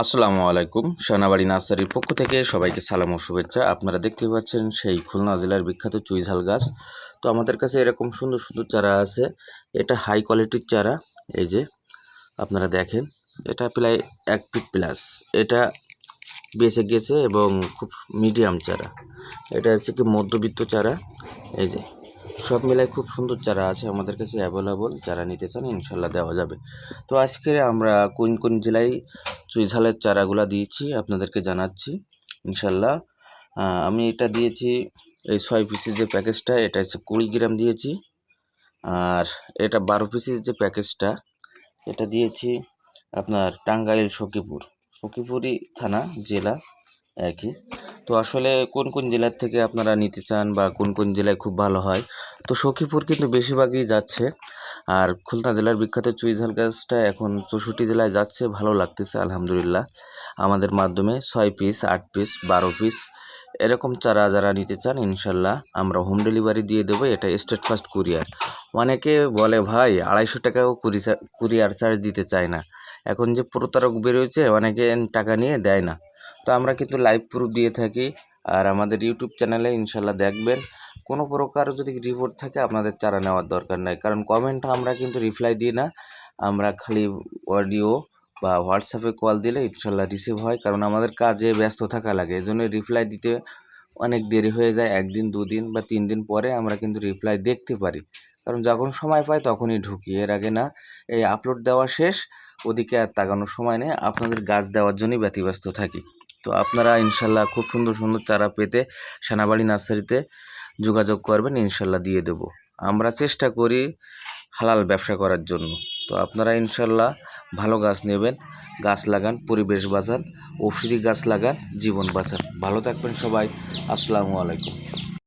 আসসালামু আলাইকুম। সোনাবাড়ি নার্সারির পক্ষ থেকে সবাইকে সালাম ও শুভেচ্ছা। আপনারা দেখতে পাচ্ছেন সেই খুলনা জেলার বিখ্যাত চুইঝাল গাছ। তো আমাদের কাছে এরকম সুন্দর সুন্দর চারা আছে। এটা হাই কোয়ালিটির চারা। এই যে, আপনারা দেখেন, এটা প্রায় এক ফিট প্লাস এটা বেঁচে গেছে এবং খুব মিডিয়াম চারা। এটা হচ্ছে কি মধ্যবিত্ত চারা। এই যে, সব মিলায় খুব সুন্দর চারা আছে আমাদের কাছে অ্যাভেলেবল যারা নিতে চান ইনশাল্লাহ দেওয়া যাবে। তো আজকে আমরা কোন কোন জেলায় চুইঝালের চারাগুলা দিয়েছি, আপনাদেরকে জানাচ্ছি ইনশাল্লাহ আমি এটা দিয়েছি, এই ছয় পিসের যে প্যাকেজটা এটা হচ্ছে কুড়ি গ্রাম দিয়েছি। আর এটা বারো পিসের যে প্যাকেজটা এটা দিয়েছি আপনার টাঙ্গাইল সখীপুর। সখীপুরই থানা, জেলা, একই। তো আসলে কোন কোন জেলার থেকে আপনারা নিতে চান বা কোন কোন জেলায় খুব ভালো হয়? তো সখীপুর কিন্তু বেশিরভাগই যাচ্ছে। আর খুলনা জেলার বিখ্যাত চুইঝাল গাছটা এখন চৌষট্টি জেলায় যাচ্ছে, ভালো লাগতেছে, আলহামদুলিল্লাহ। আমাদের মাধ্যমে ছয় পিস, আট পিস, বারো পিস, এরকম চারা যারা নিতে চান, ইনশাল্লাহ আমরা হোম ডেলিভারি দিয়ে দেবো, এটা স্টেট ফার্স্ট কুরিয়ার। অনেকে বলে, ভাই, আড়াইশো টাকাও কুরি কুরিয়ার চার্জ দিতে চায় না। এখন যে প্রতারক বেরোয়েছে, অনেকে টাকা নিয়ে দেয় না। তো আমরা কিন্তু লাইভ প্রুফ দিয়ে থাকি আর আমাদের ইউটিউব চ্যানেলে ইনশাল্লাহ দেখবেন। কোনো প্রকার যদি রিপোর্ট থাকে আপনাদের চারা নেওয়ার দরকার নাই। কারণ কমেন্ট আমরা কিন্তু রিপ্লাই দিই না। আমরা খালি অডিও বা হোয়াটসঅ্যাপে কল দিলে ইনশাল্লাহ রিসিভ হয়। কারণ আমাদের কাজে ব্যস্ত থাকা লাগে। এই জন্য রিপ্লাই দিতে অনেক দেরি হয়ে যায়। একদিন, দুদিন বা তিন দিন পরে আমরা কিন্তু রিপ্লাই দেখতে পারি। কারণ যখন সময় পাই তখনই ঢুকি। এর আগে না, এই আপলোড দেওয়া শেষ, ওদিকে আর তাকানোর সময় নেই। আপনাদের গাছ দেওয়ার জন্যই ব্যতিব্যস্ত থাকি। তো আপনারা ইনশাল্লাহ খুব সুন্দর সুন্দর চারা পেতে সেনাবাড়ি নার্সারিতে যোগাযোগ করবেন, ইনশাল্লাহ দিয়ে দেব। আমরা চেষ্টা করি হালাল ব্যবসা করার জন্য। তো আপনারা ইনশাল্লাহ ভালো গাছ নেবেন, গাছ লাগান, পরিবেশ বাঁচান, ঔষধি গাছ লাগান, জীবন বাঁচান। ভালো থাকবেন সবাই। আসসালামু আলাইকুম।